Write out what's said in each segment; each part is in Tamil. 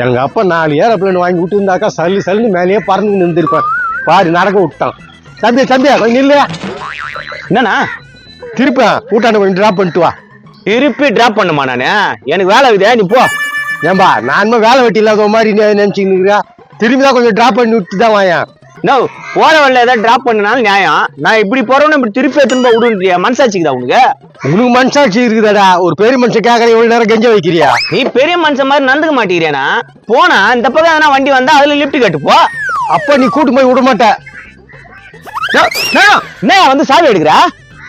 எங்க அப்பா நாலு ஏரோப்ளேன் வாங்கி விட்டுருந்தாக்கா சல்லு சல்லுன்னு மேலேயே பறந்து நின்றுருப்பேன். பாரு நடக்க விட்டான். தம்பி தம்பி கொஞ்சம் நில்லு. என்னண்ணா? திருப்பேன் கூட்டாண்ட கொஞ்சம் ட்ராப் பண்ணிட்டு வா. திருப்பி டிராப் பண்ணுமா நானு? எனக்கு வேலை இருக்குதே நீ போ. ஏன்பா நான் வேலை வெட்டி இல்லாத மாதிரி நினைச்சுன்னு இருக்கிறா திரும்பி தான் கொஞ்சம் ட்ராப் பண்ணி விட்டு தான் வாயேன். நோ போற வழியில ஏதாவது டிராப் பண்ணனாலும் நியாயம். நான் இப்படி போறவன இப்படி திருப்பி போய் விடுன்றியா? மனசாட்சிக்குதா உனக்கு? உனக்கு மனசாட்சி இருக்குதாடா? ஒரு பெரிய மனுஷன் கேட்கற இவ்வளவு நேரம் கெஞ்ச வைக்கிறியா? நீ பெரிய மனுஷன் மாதிரி நடந்துக்க மாட்டேங்கிறேனா போனா இந்த பக்கம் எதனா வண்டி வந்தா அதுல லிஃப்ட் கட்டு போ. அப்ப நீ கூட்டு போய் விட மாட்ட. என்ன வந்து சாவி எடுக்கிற?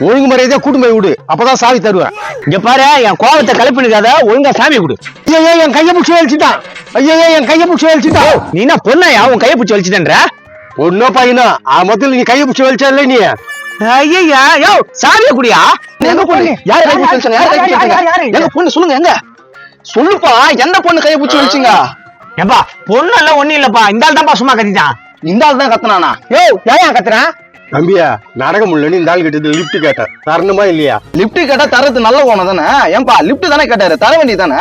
ஒழுங்கு மரியாதையா கூட்டு போய் விடு. அப்பதான் சாவி தருவேன். இங்க பாரு என் கோவத்தை கலப்பினுக்காத ஒழுங்கா சாமி கொடு. ஐயோ என் கையை பிடிச்சி வலிச்சுட்டான் ஐயோ என் கையை பிடிச்சி வலிச்சுட்டான் நீ என்ன பொண்ணாயா? உன் கையை பிடிச்சி வலிச்சுட்டேன்ற? ஒன்னும் பையனா ஆ மொத்தத்தில் நீ கையை பிடிச்சி வலிச்சா இல்ல நீ? ஐயா யோ சாவிய குடியா? எங்க பொண்ணு? யார் கை பிடிச்சு வலிச்சாங்க? யார் கை பிடிச்சு வலிச்சாங்க? எங்க பொண்ணு சொல்லுங்க எங்க? சொல்லுப்பா எந்த பொண்ணு கையை பிடிச்சு வலிச்சிங்க? ஏப்பா பொண்ணு எல்லாம் ஒண்ணும் இல்லப்பா. இந்த ஆள் தான்ப்பா சும்மா கத்திட்டான். இந்த ஆள் தான் கத்துனானா? யோ ஏன் கத்துறான் தம்பியா நடக்க முடியலன்னு இந்த ஆள் கிட்ட லிஃப்ட் கேட்டேன். தரணுமா இல்லையா? லிப்ட் கேட்டா தரது நல்ல தானே? ஏன்பா லிப்ட் தானே கேட்டாரு? தர வேண்டியது தானே?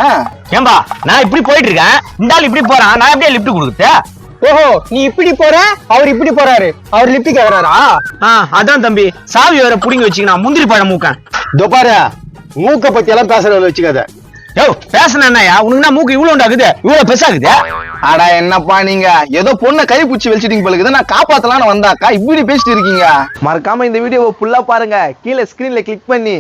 ஏன்பா நான் இப்படி போயிட்டு இருக்கேன். இந்த ஆள் இப்படி போறான். நான் எப்படியே லிஃப்ட் கொடுக்குறது ஓஹோ நீ இப்படி போற? அவர் இப்படி போறாரு. அவர் லிப்ட் கேக்குறாரா? ஆ அதான் தம்பி. சாவி வேற புடிங்கி வச்சுக்கணும் முந்திரி பழம் மூக்கன். இதோ பாரு மூக்க பத்தி எல்லாம் பேசுறவங்க வச்சுக்காத. யோ பேசுன என்னயா உனக்கு என்ன மூக்கு இவ்வளவு உண்டாக்குது இவ்வளவு பெருசாகுது? அடா என்னப்பா நீங்க? ஏதோ பொண்ணை கை பிடிச்சி வலிச்சிட்டீங்க பழுகுது நான் காப்பாத்தலாம்னு வந்தாக்கா. இப்படி பேசிட்டு இருக்கீங்க. மறக்காம இந்த வீடியோவை ஃபுல்லா பாருங்க. கீழே ஸ்கிரீன்ல கிளிக் பண்ணி.